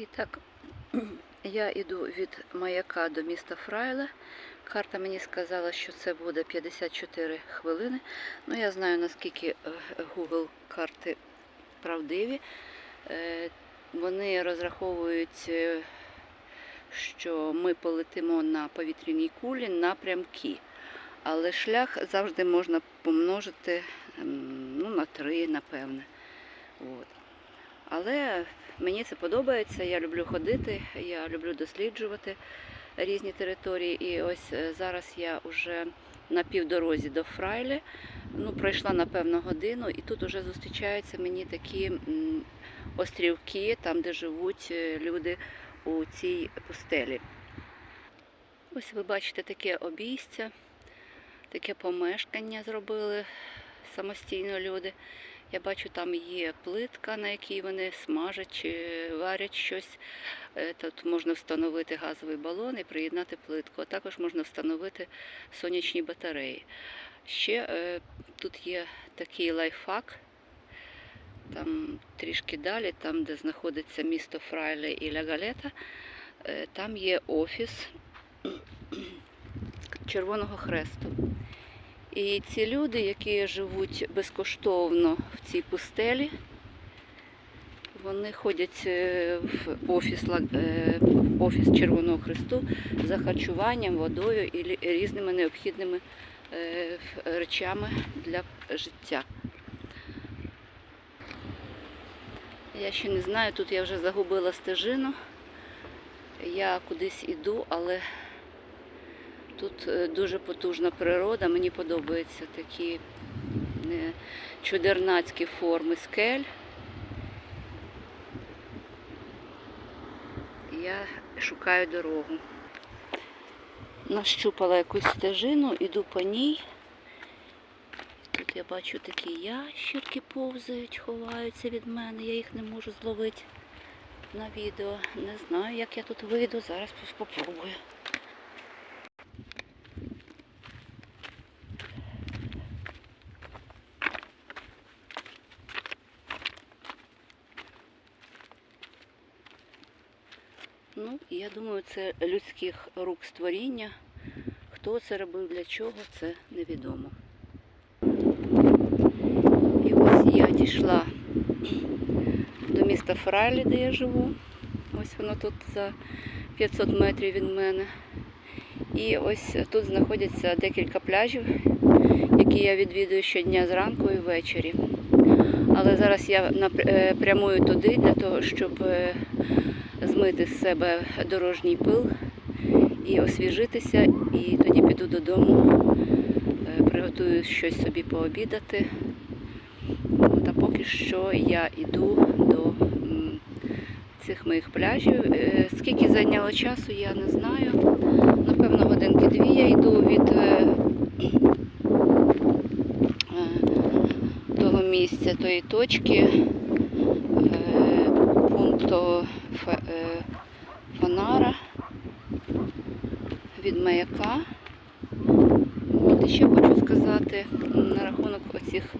І так, я йду від маяка до міста Фрайле. Карта мені сказала, що це буде 54 хвилини. Ну, я знаю, наскільки е, Google карти правдиві. Е, Вони розраховують, е, що ми полетимо на повітряній кулі напрямки. Але шлях завжди можна помножити ну, на 3, напевне. От. Але мені це подобається, я люблю ходити, я люблю досліджувати різні території. І ось е, зараз я вже на півдорозі до Фрайлі. Ну, пройшла напевно годину, і тут вже зустрічаються мені такі острівки, там, де живуть е, люди у цій пустелі. Ось ви бачите таке обійстя, таке помешкання зробили самостійно люди. Я бачу, там є плитка, на якій вони смажать чи варять щось. Е, Тут можна встановити газовий балон і приєднати плитку. А також можна встановити сонячні батареї. Ще е, тут є такий лайфхак. Там трішки далі, там, де знаходиться місто Фрайле і Ля Галета, е, там є офіс Червоного Хресту. І ці люди, які живуть безкоштовно в цій пустелі, вони ходять е, в офіс, е, в офіс Червоного Христу за харчуванням, водою і різними необхідними е, речами для життя. Я ще не знаю, тут я вже загубила стежину. Я кудись іду, але Тут е, дуже потужна природа, мені подобаються такі е, чудернацькі форми скель. Я шукаю дорогу. Нащупала якусь стежину, іду по ній. Тут я бачу такі ящерки повзають, ховаються від мене, я їх не можу зловити на відео. Не знаю, як я тут вийду, зараз спробую. Ну, я думаю, це людських рук створіння. Хто це робив, для чого, це невідомо. І ось я дійшла до міста Фрайлі, де я живу. Ось воно тут за 500 метрів від мене. І ось тут знаходяться декілька пляжів, які я відвідую щодня зранку і ввечері. Але зараз я е, прямую туди для того, щоб е, змити з себе дорожній пил і освіжитися, і тоді піду додому, е, приготую щось собі пообідати. От, а поки що я йду до цих моїх пляжів. Е, Скільки зайняло часу, я не знаю. Напевно, годинки дві я йду від е, того місця, тої точки пункту Фонара від маяка. От, і ще хочу сказати на рахунок оцих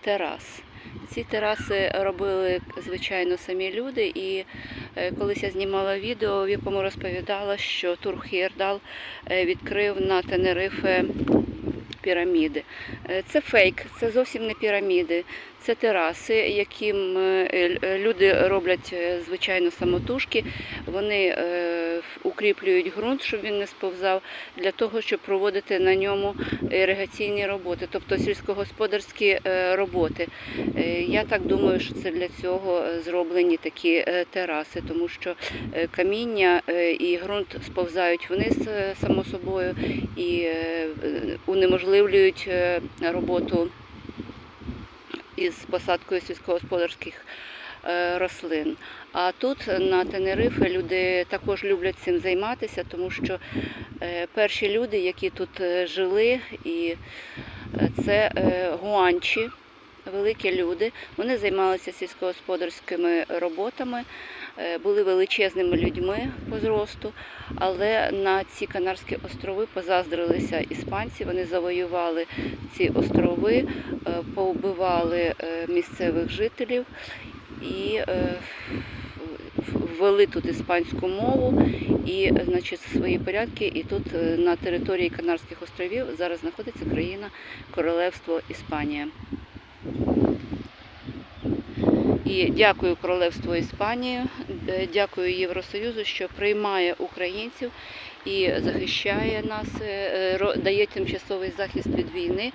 терас. Ці тераси робили, звичайно, самі люди. І е, колись я знімала відео, в якому розповідала, що Тур Хєрдал е, відкрив на Тенерифе піраміди. Е, Це фейк, це зовсім не піраміди. Це тераси, яким е, люди роблять е, звичайно самотужки. Вони укріплюють ґрунт, щоб він не сповзав, для того, щоб проводити на ньому іригаційні роботи, тобто сільськогосподарські е, роботи. Е, Я так думаю, що це для цього е, зроблені такі е, тераси, тому що е, каміння е, і ґрунт сповзають вниз е, само собою і е, е, унеможливлюють е, роботу із посадкою сільськогосподарських е, рослин. А тут на Тенерифе люди також люблять цим займатися, тому що е, перші люди, які тут е, жили, і е, це е, гуанчі, великі люди. Вони займалися сільськогосподарськими роботами, е, були величезними людьми по зросту, але на ці Канарські острови позаздрилися іспанці. Вони завоювали ці острови, е, повбивали е, місцевих жителів і е, ввели тут іспанську мову і значить, свої порядки. І тут е, на території Канарських островів зараз знаходиться країна Королевство Іспанія. І дякую Королевству Іспанії, дякую Євросоюзу, що приймає українців і захищає нас, е, дає тимчасовий захист від війни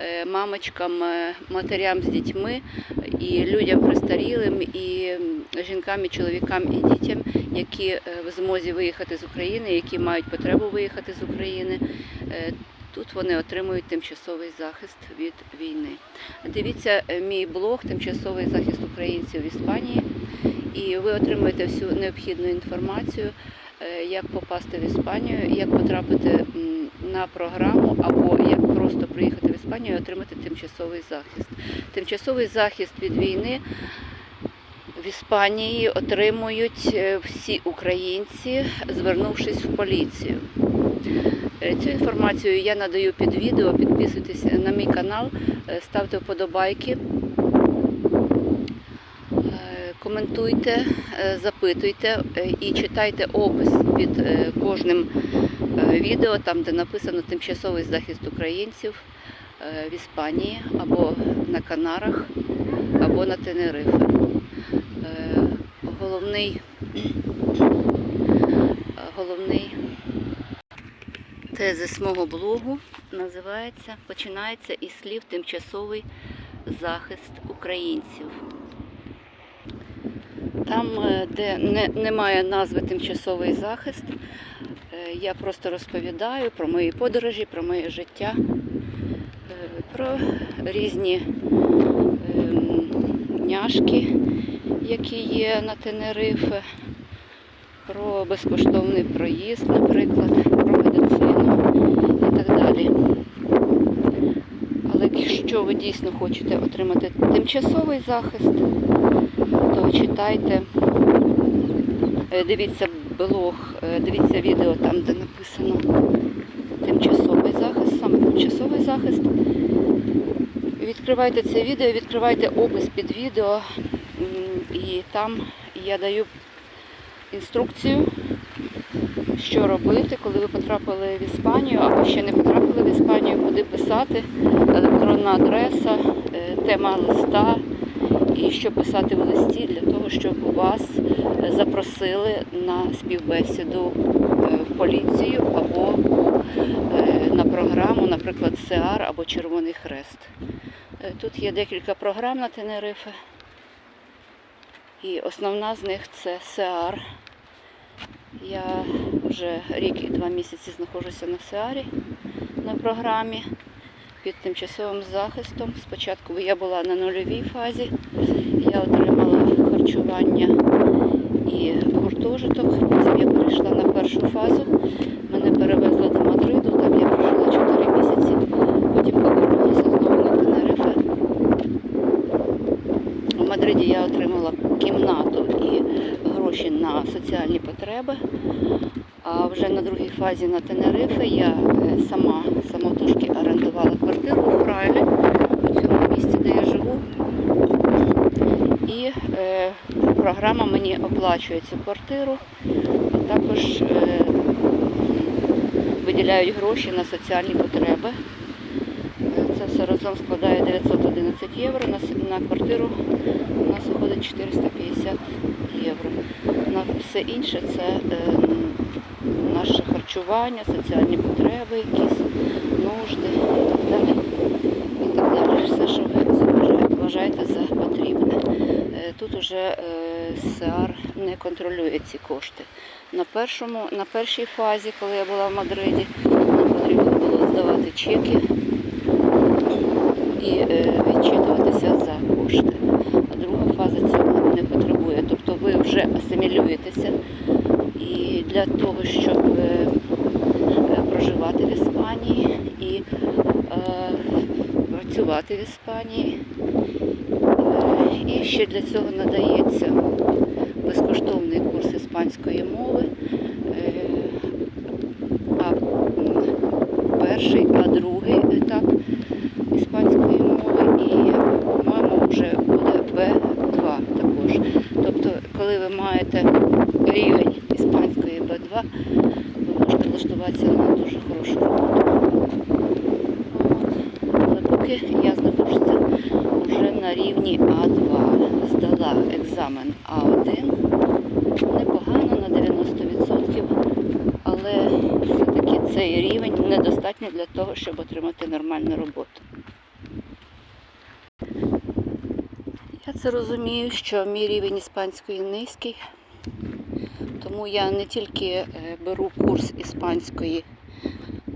е, мамочкам, е, матерям з дітьми і людям престарілим, і жінкам, і чоловікам, і дітям, які е, в змозі виїхати з України, які мають потребу виїхати з України. Тут вони отримують тимчасовий захист від війни. Дивіться е, мій блог Тимчасовий захист українців в Іспанії, і ви отримуєте всю необхідну інформацію, е, як попасти в Іспанію, як потрапити на програму, або як просто приїхати в Іспанію і отримати тимчасовий захист. Тимчасовий захист від війни в Іспанії отримують е, всі українці, звернувшись в поліцію. Е, Цю інформацію я надаю під відео. Підписуйтесь на мій канал, е, ставте вподобайки, е, коментуйте, запитуйте і читайте опис під кожним відео, там де написано тимчасовий захист українців в Іспанії або на Канарах, або на Тенерифе. Головний, головний Тезис мого блогу називається Починається із слів тимчасовий захист українців. Там, е, де не, немає назви тимчасовий захист, е, я просто розповідаю про мої подорожі, про моє життя, е, про різні ем, няшки, які є на Тенерифе, про безкоштовний проїзд, наприклад, медицину і так далі. Але якщо ви дійсно хочете отримати тимчасовий захист, то читайте, е, дивіться блог, е, дивіться відео там, де написано тимчасовий захист, саме тимчасовий захист. Відкривайте це відео, відкривайте опис під відео, і там я даю інструкцію, що робити, коли ви потрапили в Іспанію або ще не потрапили в Іспанію, куди писати, електронна адреса, е, тема листа і що писати в листі для того, щоб вас запросили на співбесіду е, в поліцію або е, на програму, наприклад, СЕАР або Червоний Хрест. Тут є декілька програм на Тенерифе. І основна з них це СЕАР. Я вже рік і два місяці знаходжуся на СЕАРі на програмі під тимчасовим захистом. Спочатку я була на нульовій фазі, я отримала харчування і гуртожиток. Потім я перейшла на першу фазу. Мене перевезли до Мадриду, там я прожила 4 місяці. Потім повернулася знову на Тенерифе. У Мадриді я отримала кімнату і гроші на соціальні потреби. А вже на другій фазі на Тенерифе я е, сама самотужки орендувала квартиру у Фрайлі, у цьому місці, де я живу. І е, програма мені оплачує цю квартиру. Також е, виділяють гроші на соціальні потреби. Е, Це все разом складає 911 євро. На, квартиру у нас виходить 450 євро. На все інше це е, наше харчування, соціальні потреби, якісь нужди і так далі. І так далі. Все, що ви вважаєте за потрібне. Е, Тут уже е, СЕАР не контролює ці кошти. На, першому, на першій фазі, коли я була в Мадриді, нам потрібно було здавати чеки і е, відчитуватися за кошти. А друга фаза цього не потребує. Тобто ви вже асимілюєтеся і для того, щоб е, е, проживати в Іспанії і працювати в Іспанії. І ще для цього надається безкоштовний курс іспанської мови. А перший, а другий етап і, по-моєму, вже буде Б2 також. Тобто, коли ви маєте рівень іспанської Б2, ви можете влаштуватися на дуже хорошу роботу. Але поки я знаходжуся вже на рівні А2. Здала екзамен А1. Непогано на 90%, але все-таки цей рівень недостатньо для того, щоб отримати нормальну роботу. Я це розумію, що мій рівень іспанської низький, тому я не тільки е, беру курс іспанської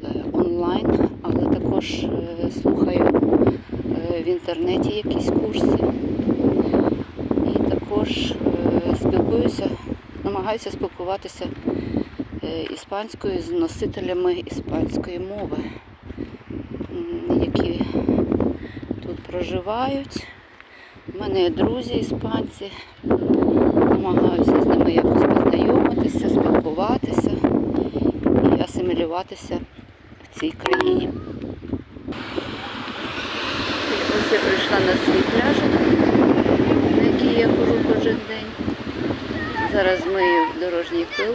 е, онлайн, але також е, слухаю в інтернеті якісь курси. І також спілкуюся, намагаюся спілкуватися іспанською з носителями іспанської мови, м, які тут проживають. У мене є друзі іспанці, намагаюся з ними якось познайомитися, спілкуватися і асимілюватися в цій країні. Ось я прийшла на свій пляжик, на який я хожу кожен день. Зараз мию дорожній пил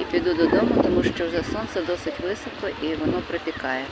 і піду додому, тому що вже сонце досить високо і воно припікає.